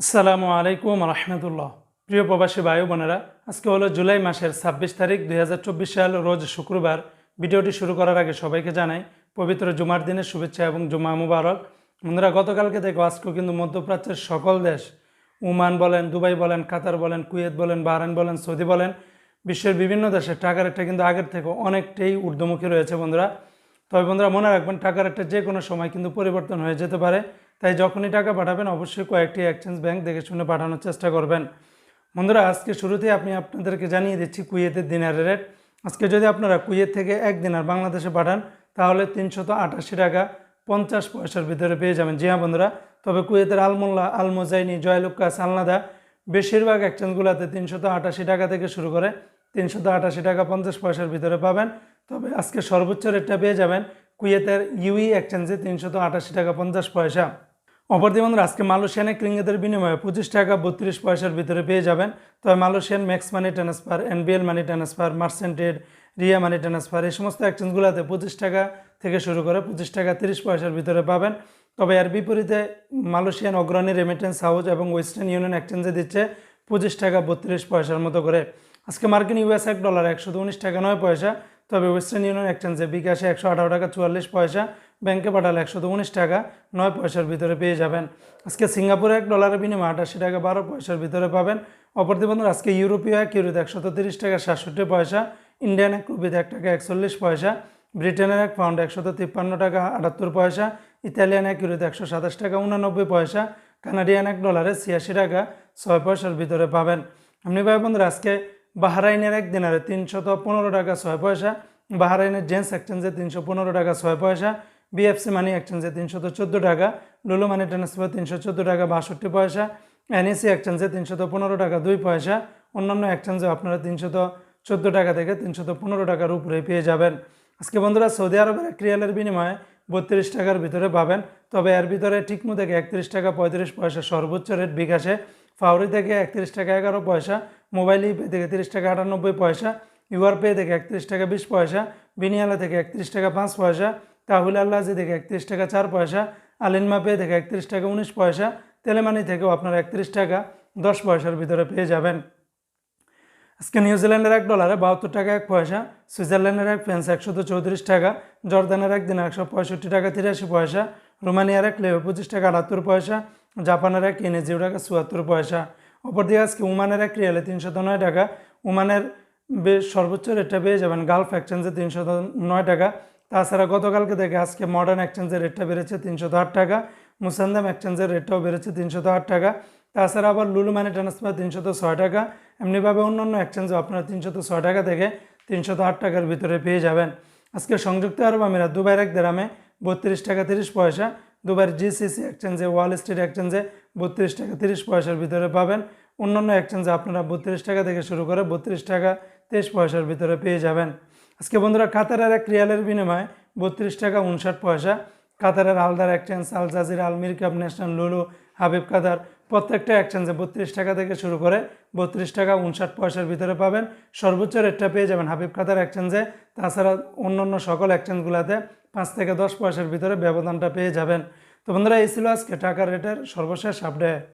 আসসালামু আলাইকুম রহমতুল্লাহ। প্রিয় প্রবাসী ভাই বোনেরা, আজকে হলো জুলাই মাসের ছাব্বিশ তারিখ দুই হাজার চব্বিশ সাল, রোজ শুক্রবার। ভিডিওটি শুরু করার আগে সবাইকে জানাই, পবিত্র জুমার দিনের শুভেচ্ছা এবং জুমা মুবারক। বন্ধুরা, গতকালকে থেকে আজকেও কিন্তু মধ্যপ্রাচ্যের সকল দেশ ওমান বলেন, দুবাই বলেন, কাতার বলেন, কুয়েত বলেন, বাহরাইন বলেন, সৌদি বলেন, বিশ্বের বিভিন্ন দেশে টাকার রেটটা কিন্তু আগের থেকে অনেকটাই ঊর্ধ্বমুখী রয়েছে বন্ধুরা। তবে বন্ধুরা, মনে রাখবেন, টাকার একটা যে কোনো সময় কিন্তু পরিবর্তন হয়ে যেতে পারে। তাই যখনই টাকা পাঠাবেন, অবশ্যই কয়েকটি এক্সচেঞ্জ ব্যাংক দেখে শুনে পাঠানোর চেষ্টা করবেন। বন্ধুরা, আজকে শুরুতেই আপনি আপনাদেরকে জানিয়ে দিচ্ছি কুয়েতের দিনারের রেট আজকে যদি আপনারা কুয়েত থেকে এক দিনার বাংলাদেশে পাঠান, তাহলে তিনশত আটাশি টাকা পঞ্চাশ পয়সার ভিতরে পেয়ে যাবেন। জি হ্যাঁ বন্ধুরা, তবে কুয়েতের আলমোল্লা, আলমোজাইনি জয়লুক্কাস আলনাদা বেশিরভাগ এক্সচেঞ্জগুলোতে তিনশত আটাশি টাকা থেকে শুরু করে তিনশত আটাশি টাকা পঞ্চাশ পয়সার ভিতরে পাবেন। তবে আজকে সর্বোচ্চ রেটটা পেয়ে যাবেন কুয়েতের ইউই এক্সচেঞ্জে তিনশত আটাশি টাকা পঞ্চাশ পয়সা। অপরদি বন্ধুরা আজকে মালয়েশিয়ানে ক্রিঙ্গেদের বিনিময়ে পঁচিশ টাকা বত্রিশ পয়সার ভিতরে পেয়ে যাবেন। তবে Malaysian max money transfer, NBL money transfer, মার্সেন্টেড, Ria money transfer, এই সমস্ত এক্সচেঞ্জগুলোতে পঁচিশ টাকা থেকে শুরু করে পঁচিশ টাকা তিরিশ পয়সার ভিতরে পাবেন। তবে এর বিপরীতে মালয়েশিয়ান অগ্রণী রেমিটেন্স হাউস এবং ওয়েস্টার্ন ইউনিয়ন এক্সচেঞ্জে দিচ্ছে পঁচিশ টাকা বত্রিশ পয়সার মতো করে। আজকে মার্কিন ইউএস এক ডলার একশো উনিশ টাকা নয় পয়সা তবে ওয়েস্টার্ন ইউনিয়ন এক্সচেঞ্জে বিকাশে একশো আঠারো টাকা, চুয়াল্লিশ পয়সা, ব্যাংকে পাঠালে একশো উনিশ টাকা, নয় পয়সার ভিতরে পেয়ে যাবেন। আজকে সিঙ্গাপুরে এক ডলারের বিনিময়ে আটাশি টাকা, বারো পয়সার ভিতরে পাবেন। অপরদি বন্ধুরা, আজকে ইউরোপীয় এক ইউরোতে একশত তিরিশ টাকা, সাতষট্টি পয়সা, ইন্ডিয়ান এক রুপিতে এক টাকা, একচল্লিশ পয়সা, ব্রিটেনের এক পাউন্ড একশত তিপ্পান্ন টাকা, আটাত্তর পয়সা, ইতালিয়ান এক ইউরোতে একশো সাতাশ টাকা, উনানব্বই পয়সা, কানাডিয়ান এক ডলারে ছিয়াশি টাকা, ছয় পয়সার ভিতরে পাবেন। আপনি ভাই বন্ধুরা, আজকে বাহরাইনের এক দিনারে তিনশত পনেরো টাকা ছয় পয়সা, বাহরাইনের জেন্টস এক্সচেঞ্জে তিনশো পনেরো টাকা ছয় পয়সা, বিএফসি মানি এক্সচেঞ্জে তিনশত চোদ্দ টাকা, লুলু মানি ট্রান্সফার তিনশো চোদ্দ টাকা বাষট্টি পয়সা এনএসি এক্সচেঞ্জে তিনশত পনেরো টাকা দুই পয়সা, অন্যান্য এক্সচেঞ্জে আপনারা তিনশত চোদ্দ টাকা থেকে তিনশত পনেরো টাকার উপরে পেয়ে যাবেন। আজকে বন্ধুরা সৌদি আরবের এক রিয়ালের বিনিময়ে বত্রিশ টাকার ভিতরে পাবেন, তবে এর ভিতরে ঠিকমো থেকে একত্রিশ টাকা পঁয়ত্রিশ পয়সা সর্বোচ্চ রেট বিকাশে ফাউরি থেকে একত্রিশ টাকা এগারো পয়সা মোবাইল ইপে থেকে তিরিশ টাকা আটানব্বই পয়সা ইউআর পে থেকে একত্রিশ টাকা বিশ পয়সা, বিনিয়ালা থেকে একত্রিশ টাকা পাঁচ পয়সা, তাহুল আল্লাজি থেকে একত্রিশ টাকা চার পয়সা আলিনমা পে থেকে একত্রিশ টাকা উনিশ পয়সা, তেলেমানি থেকেও আপনার একত্রিশ টাকা দশ পয়সার ভিতরে পেয়ে যাবেন। আজকে নিউজিল্যান্ডের এক ডলারে বাহাত্তর টাকা এক পয়সা, সুইজারল্যান্ডের এক ফেন্স একশত চৌত্রিশ টাকা, জর্দানের এক দিন একশো পঁয়ষট্টি টাকা তিরাশি পয়সা, রোমানিয়ার এক লেবে পঁচিশ টাকা আটাত্তর পয়সা, জাপানের এক কিনে জিরো টাকা চুয়াত্তর পয়সা। অপরদিকে আজকে উমানের এক রিয়ালে তিনশত নয় টাকা, উমানের বেশ সর্বোচ্চ রেটটা পেয়ে যাবেন গালফ এক্সচেঞ্জে তিনশত নয় টাকা। তাছাড়া গতকালকে থেকে আজকে মডার্ন এক্সচেঞ্জের রেটটা বেড়েছে তিনশত আট টাকা, মুসান্দাম এক্সচেঞ্জের রেটটাও বেড়েছে তিনশত আট টাকা। তাছাড়া আবার লুলু মানি ট্রান্সফার তিনশত ছয় টাকা। এমনিভাবে অন্যান্য এক্সচেঞ্জে আপনারা তিনশত ছয় টাকা থেকে তিনশত আট টাকার ভিতরে পেয়ে যাবেন। আজকে সংযুক্ত আরব আমিরাত, দুবাইয়ের এক দেরামে বত্রিশ টাকা তিরিশ পয়সা দুবাইয়ের জিসিসি এক্সচেঞ্জে, ওয়াল স্ট্রিট এক্সচেঞ্জে বত্রিশ টাকা তিরিশ পয়সার ভিতরে পাবেন। অন্যান্য এক্সচেঞ্জে আপনারা বত্রিশ টাকা থেকে শুরু করে বত্রিশ টাকা তেইশ পয়সার ভিতরে পেয়ে যাবেন। আজকে বন্ধুরা, কাতারের এক রিয়ালের বিনিময়ে বত্রিশ টাকা উনষাট পয়সা। কাতারের আলদার এক্সচেঞ্জ আল জাজির আল কাপ ন্যাশনাল লুলু, হাবিব কাতার। প্রত্যেকটা এক্সচেঞ্জে বত্রিশ টাকা থেকে শুরু করে বত্রিশ টাকা উনষাট পয়সার ভিতরে পাবেন। সর্বোচ্চ রেটটা পেয়ে যাবেন হাবিব খাতার এক্সচেঞ্জে তাছাড়া অন্য অন্য সকল এক্সচেঞ্জগুলোতে পাঁচ থেকে দশ পয়সার ভিতরে ব্যবধানটা পেয়ে যাবেন। তো বন্ধুরা, এই ছিল আজকে টাকার রেটের সর্বশেষ আপডেট